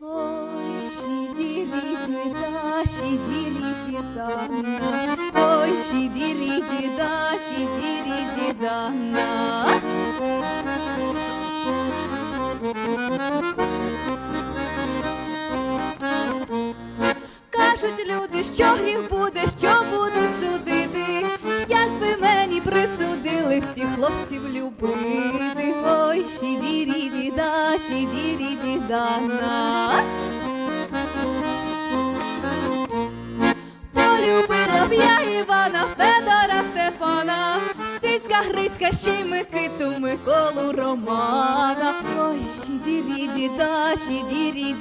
Ой, шидiri-ди-да, шидiri-ди-да-на. Ой, шидiri-ди-да, шидiri-ди-да-на. Кажуть люди, що гріх буде, що будуть судити, якби мені присудили всіх хлопців любити. Ой, шідірі діда, шідірі дідана. Полюбила б я Івана Федора Стефана, Стицька, Грицька, ще й Микиту, Миколу Романа. Ой, шідірі діда, шідірі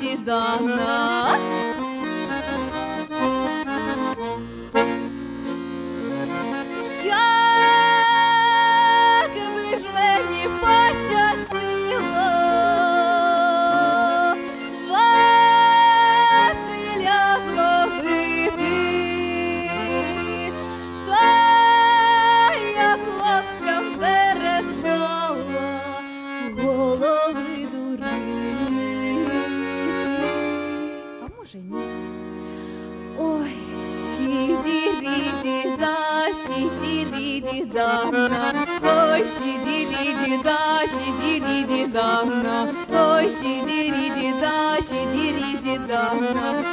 şidili didana Oy şidili dida şidili didana Oy şidili dida şidili didana